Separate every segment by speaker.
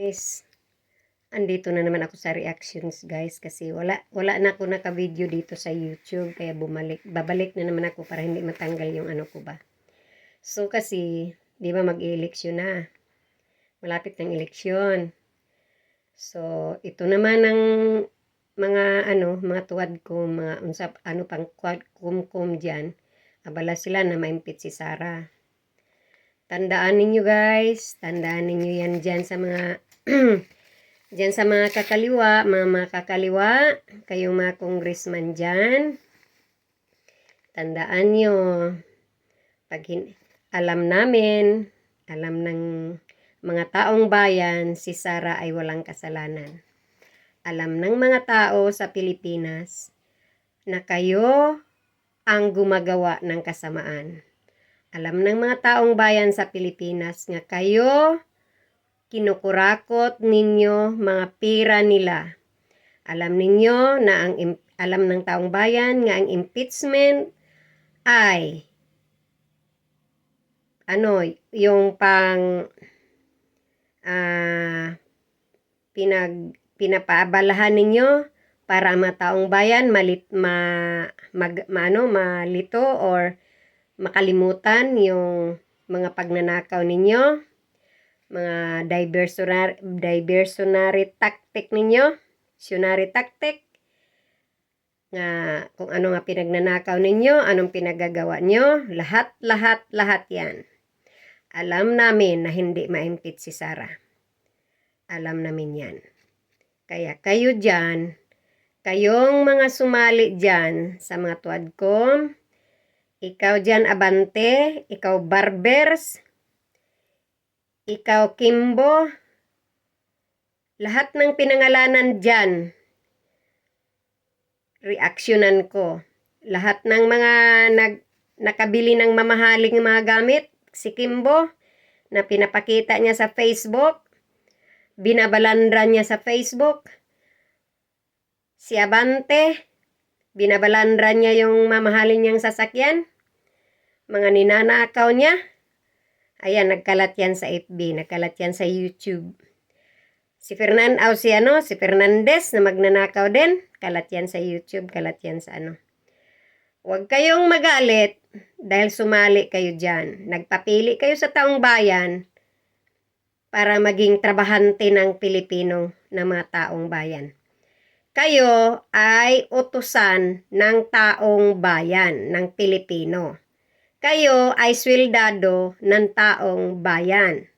Speaker 1: Guys, andito na naman ako sa reactions guys kasi wala wala na ako naka-video dito sa YouTube kaya bumalik babalik na naman ako para hindi matanggal yung ano ko ba. So kasi 'di ba mag-eleksyon na. Malapit ng eleksyon. So ito naman ang mga ano, mga tuwad ko, mga unsap ano pang kumkum diyan. Abala sila na maimpit si Sarah. Tandaan ninyo guys, tandaan ninyo yan dyan sa mga dyan sa mga kakaliwa, mga mga kakaliwa, kayong mga congressman dyan. Tandaan nyo, pag alam namin, alam ng mga taong bayan, si Sara ay walang kasalanan. Alam ng mga tao sa Pilipinas na kayo ang gumagawa ng kasamaan. Alam ng mga taong bayan sa Pilipinas nga kayo kinukurakot ninyo mga pira nila. Alam ninyo na ang alam ng taong bayan nga ang impeachment ay ano, yung pang ah pinag pinapaabalahan ninyo para ang taong bayan malit ma, mag, maano malito or makalimutan yung mga pagnanakaw ninyo, mga diversionary, diversionary tactic ninyo, sionary tactic, nga kung ano nga pinagnanakaw ninyo, anong pinagagawa nyo, lahat, lahat, lahat yan. Alam namin na hindi maimpit si Sarah. Alam namin yan. Kaya kayo dyan, kayong mga sumali dyan sa mga tuwad ko, ikaw dyan Abante, ikaw Barbers, ikaw Kimbo, lahat ng pinangalanan dyan, reaksyonan ko. Lahat ng mga nag, nakabili ng mamahaling mga gamit, si Kimbo, na pinapakita niya sa Facebook, binabalandra niya sa Facebook, si Abante, binabalandra niya yung mamahalin niyang sasakyan, mga ninanakaw niya. Ayan, nagkalat yan sa FB, nagkalat yan sa YouTube. Si Fernan, aw si ano, si Fernandez na magnanakaw din, kalat yan sa YouTube, kalat yan sa ano. Huwag kayong magalit dahil sumali kayo dyan. Nagpapili kayo sa taong bayan para maging trabahante ng Pilipino na mga taong bayan kayo ay utusan ng taong bayan, ng Pilipino. Kayo ay swildado ng taong bayan.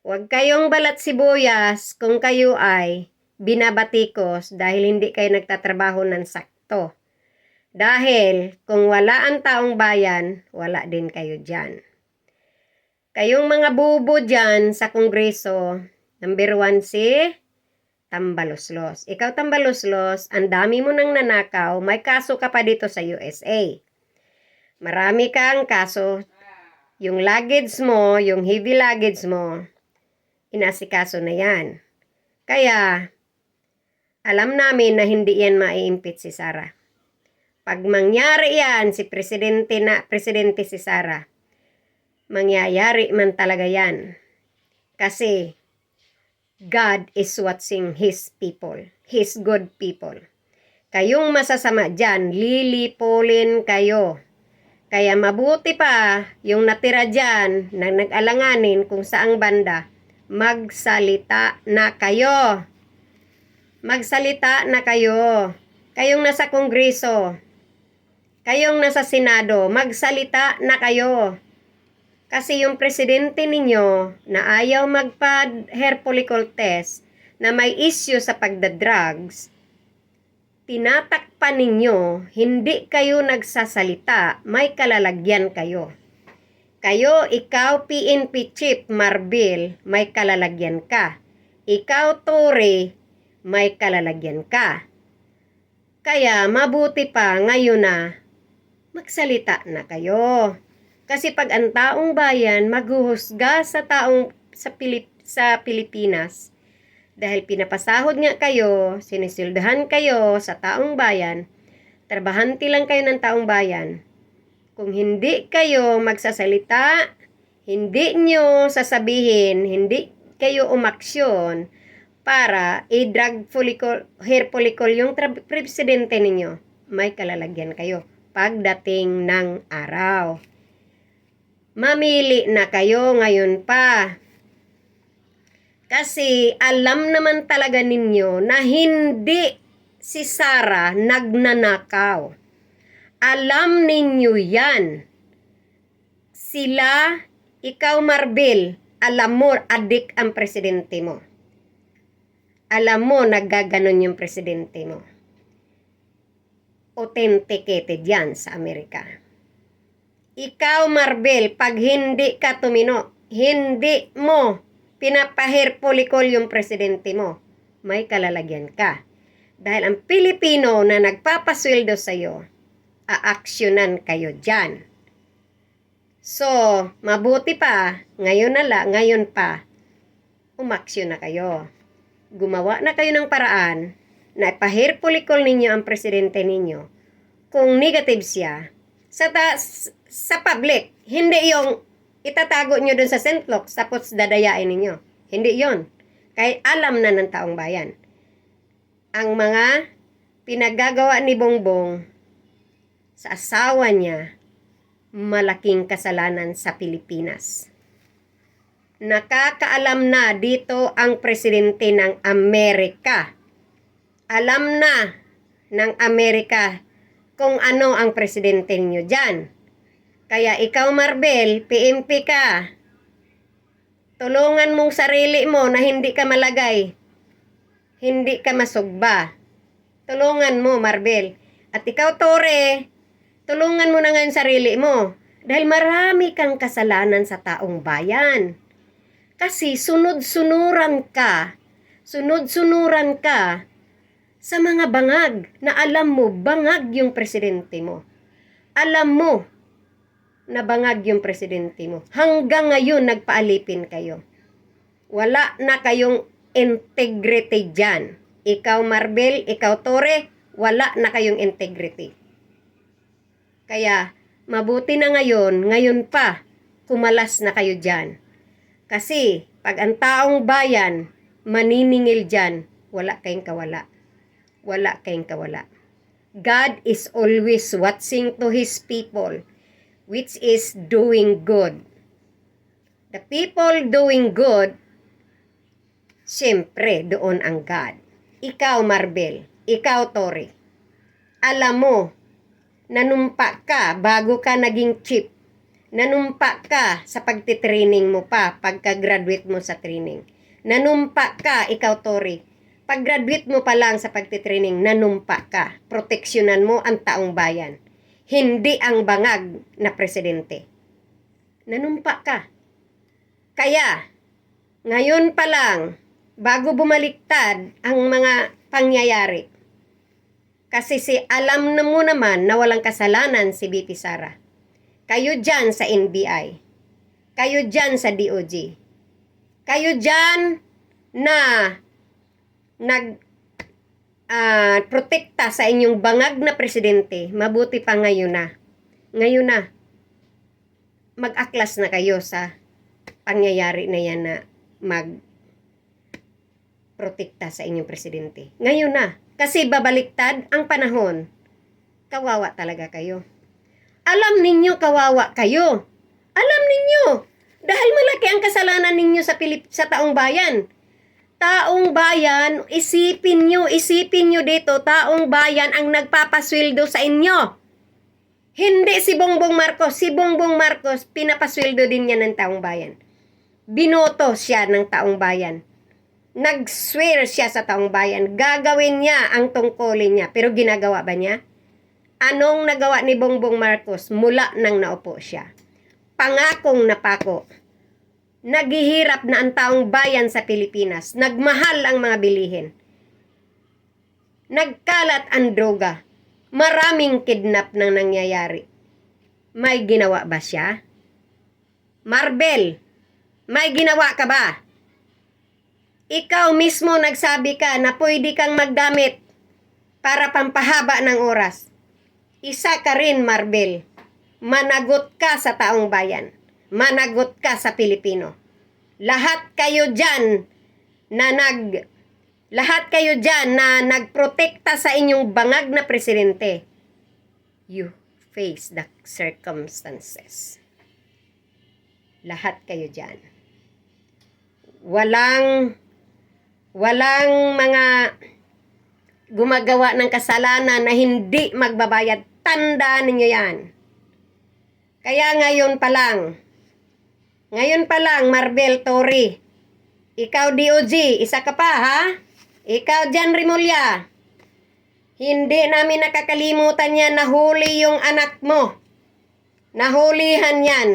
Speaker 1: Huwag kayong balat sibuyas kung kayo ay binabatikos dahil hindi kayo nagtatrabaho ng sakto. Dahil kung wala ang taong bayan, wala din kayo dyan. Kayong mga bubo dyan sa kongreso, number one si Tambaloslos. Ikaw Tambaloslos, ang dami mo nang nanakaw, may kaso ka pa dito sa USA. Marami kang kaso. Yung luggage mo, yung heavy luggage mo, inasikaso na yan. Kaya, alam namin na hindi yan maiimpit si Sarah. Pag mangyari yan, si presidente na, presidente si Sarah, mangyayari man talaga yan. Kasi, God is watching His people, His good people. Kayong masasama dyan, lilipulin kayo. Kaya mabuti pa yung natira dyan na nag-alanganin kung saang banda, magsalita na kayo. Magsalita na kayo. Kayong nasa kongreso, kayong nasa senado, magsalita na kayo. Kasi yung presidente ninyo na ayaw magpa-hair follicle test na may issue sa pagda-drugs, tinatakpan ninyo, hindi kayo nagsasalita, may kalalagyan kayo. Kayo, ikaw PNP Chief Marbil, may kalalagyan ka. Ikaw Tore, may kalalagyan ka. Kaya mabuti pa ngayon na magsalita na kayo. Kasi pag ang taong bayan maghuhusga sa taong sa, Pilip, sa Pilipinas, dahil pinapasahod nga kayo, sinisildahan kayo sa taong bayan, trabahante lang kayo ng taong bayan, kung hindi kayo magsasalita, hindi nyo sasabihin, hindi kayo umaksyon para i-drug follicle, hair follicle yung presidente ninyo, may kalalagyan kayo pagdating ng araw. Mamili na kayo ngayon pa. Kasi alam naman talaga ninyo na hindi si Sarah nagnanakaw. Alam ninyo yan. Sila, ikaw Marbil, alam mo adik ang presidente mo. Alam mo naggaganon yung presidente mo. Authenticated yan sa Amerika. Ikaw, Marbil, pag hindi ka tumino, hindi mo pinapahir polikol yung presidente mo, may kalalagyan ka. Dahil ang Pilipino na nagpapasweldo sa'yo, aaksyonan kayo dyan. So, mabuti pa, ngayon na la, ngayon pa, umaksyon na kayo. Gumawa na kayo ng paraan na ipahir polikol ninyo ang presidente ninyo. Kung negative siya, sa, ta- sa public, hindi yung itatago nyo dun sa Sentlox tapos dadayain ninyo. Hindi yon. Kaya alam na ng taong bayan. Ang mga pinagagawa ni Bongbong sa asawa niya, malaking kasalanan sa Pilipinas. Nakakaalam na dito ang presidente ng Amerika. Alam na ng Amerika kung ano ang presidente niyo dyan. Kaya ikaw, Marbel, PMP ka. Tulungan mong sarili mo na hindi ka malagay. Hindi ka masugba. Tulungan mo, Marbel. At ikaw, Tore, tulungan mo na nga sarili mo. Dahil marami kang kasalanan sa taong bayan. Kasi sunod-sunuran ka, sunod-sunuran ka sa mga bangag na alam mo bangag yung presidente mo. Alam mo na bangag yung presidente mo. Hanggang ngayon nagpaalipin kayo. Wala na kayong integrity dyan. Ikaw Marbel, ikaw Tore, wala na kayong integrity. Kaya mabuti na ngayon, ngayon pa, kumalas na kayo dyan. Kasi pag ang taong bayan maniningil dyan, wala kayong kawala. Wala kayong kawala. God is always watching to His people, which is doing good. The people doing good, siyempre, doon ang God. Ikaw, Marbel, ikaw, Tori, alam mo, nanumpa ka bago ka naging chief. Nanumpa ka sa pagtitraining mo pa pagka-graduate mo sa training. Nanumpa ka, ikaw, Tori. Pag-graduate mo pa lang sa pagtitraining, nanumpa ka. Proteksyonan mo ang taong bayan. Hindi ang bangag na presidente. Nanumpa ka. Kaya, ngayon pa lang, bago bumaliktad ang mga pangyayari, kasi si alam na mo naman na walang kasalanan si BP Sara. Kayo dyan sa NBI. Kayo dyan sa DOJ. Kayo dyan na nag ah, protekta sa inyong bangag na presidente. Mabuti pa ngayon na. Ngayon na. Mag-aklas na kayo sa pangyayari na yan na mag protekta sa inyong presidente. Ngayon na. Kasi babaliktad ang panahon. Kawawa talaga kayo. Alam ninyo kawawa kayo. Alam ninyo. Dahil malaki ang kasalanan ninyo sa Pilip sa taong bayan. Taong bayan, isipin nyo, isipin nyo dito, taong bayan ang nagpapasweldo sa inyo. Hindi si Bongbong Marcos. Si Bongbong Marcos, pinapasweldo din niya ng taong bayan. Binoto siya ng taong bayan nag-swear siya sa taong bayan, gagawin niya ang tungkulin niya. Pero ginagawa ba niya? Anong nagawa ni Bongbong Marcos mula nang naupo siya? Pangakong napako. Naghihirap na ang taong bayan sa Pilipinas. Nagmahal ang mga bilihin. Nagkalat ang droga. Maraming kidnap nang nangyayari. May ginawa ba siya? Marbel, may ginawa ka ba? Ikaw mismo nagsabi ka na pwede kang magdamit para pampahaba ng oras. Isa ka rin, Marbel. Managot ka sa taong bayan. Managot ka sa Pilipino. lahat kayo dyan na nag lahat kayo dyan na nagprotekta sa inyong bangag na presidente, you face the circumstances. Lahat kayo dyan. Walang, walang mga gumagawa ng kasalanan na hindi magbabayad. Tandaan ninyo yan. Kaya ngayon pa lang, ngayon pa lang, Marbel Tori, ikaw DOG, isa ka pa ha? Ikaw Jan Rimulya, hindi namin nakakalimutan yan, nahuli yung anak mo. Nahulihan yan.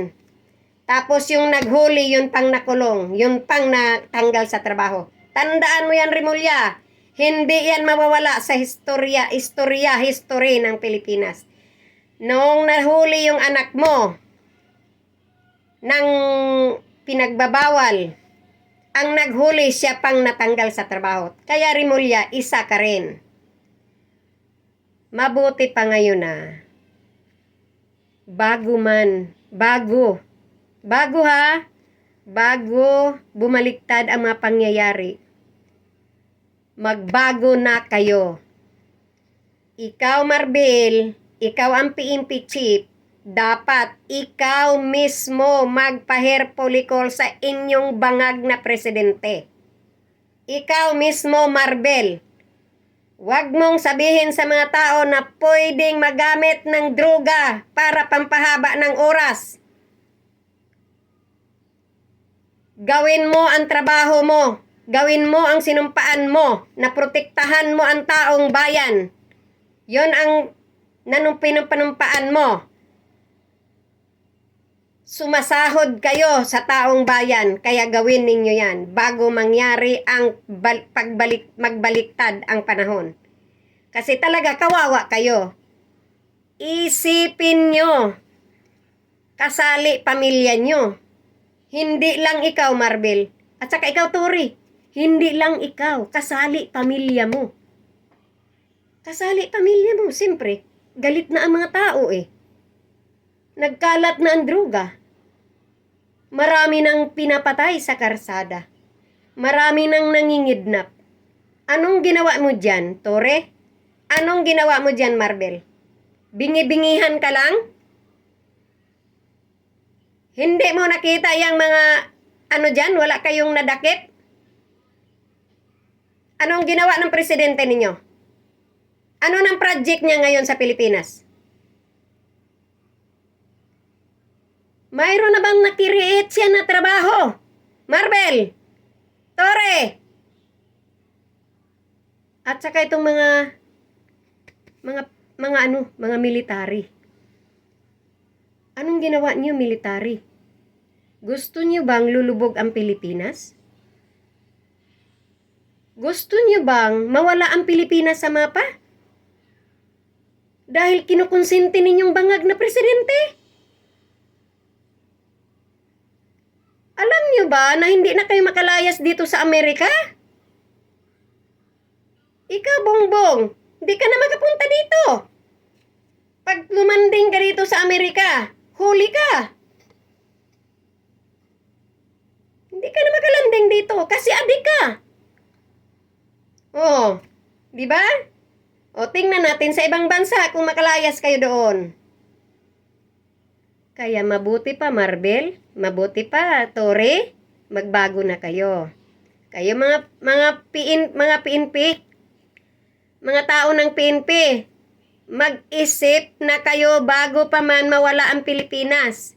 Speaker 1: Tapos yung naghuli, yun pang nakulong, yun pang natanggal sa trabaho. Tandaan mo yan, Rimulya. Hindi yan mawawala sa historia, istorya, history ng Pilipinas. Noong nahuli yung anak mo, ng pinagbabawal, ang naghuli siya pang natanggal sa trabaho. Kaya Rimulya, isa ka rin. Mabuti pa ngayon na bago man, bago, bago ha, bago bumaliktad ang mga pangyayari, magbago na kayo. Ikaw, Marbel, ikaw ang PNP chief, dapat ikaw mismo magpa-hair follicle sa inyong bangag na presidente. Ikaw mismo, Marbel. Huwag mong sabihin sa mga tao na pwedeng magamit ng droga para pampahaba ng oras. Gawin mo ang trabaho mo. Gawin mo ang sinumpaan mo na protektahan mo ang taong bayan. Yon ang nanumpinampanumpaan mo sumasahod kayo sa taong bayan, kaya gawin ninyo yan bago mangyari ang bal- pagbalik, magbaliktad ang panahon. Kasi talaga kawawa kayo. Isipin nyo, kasali pamilya nyo. Hindi lang ikaw, Marvel. At saka ikaw, Tori. Hindi lang ikaw, kasali pamilya mo. Kasali pamilya mo, siyempre. Galit na ang mga tao eh. Nagkalat na ang droga. Marami nang pinapatay sa karsada. Marami nang nangingidnap. Anong ginawa mo dyan, Tore? Anong ginawa mo dyan, Marvel? Bingi-bingihan ka lang? Hindi mo nakita yung mga ano dyan? Wala kayong nadakip? Anong ginawa ng presidente ninyo? Ano ng project niya ngayon sa Pilipinas? Mayroon na bang nakiriit siya na trabaho? Marvel! Tore! At saka itong mga mga mga ano, mga military. Anong ginawa niyo military? Gusto niyo bang lulubog ang Pilipinas? Gusto niyo bang mawala ang Pilipinas sa mapa? Dahil kinukonsinti ninyong bangag na presidente? Alam niyo ba na hindi na kayo makalayas dito sa Amerika? Ikaw, Bongbong, hindi ka na makapunta dito. Pag lumanding ka dito sa Amerika, huli ka. Hindi ka na makalanding dito kasi adik ka. Oh, di ba? O tingnan natin sa ibang bansa kung makalayas kayo doon. Kaya mabuti pa Marvel, mabuti pa Tore, magbago na kayo. Kayo mga mga PN, mga PNP, mga tao ng PNP, mag-isip na kayo bago pa man mawala ang Pilipinas.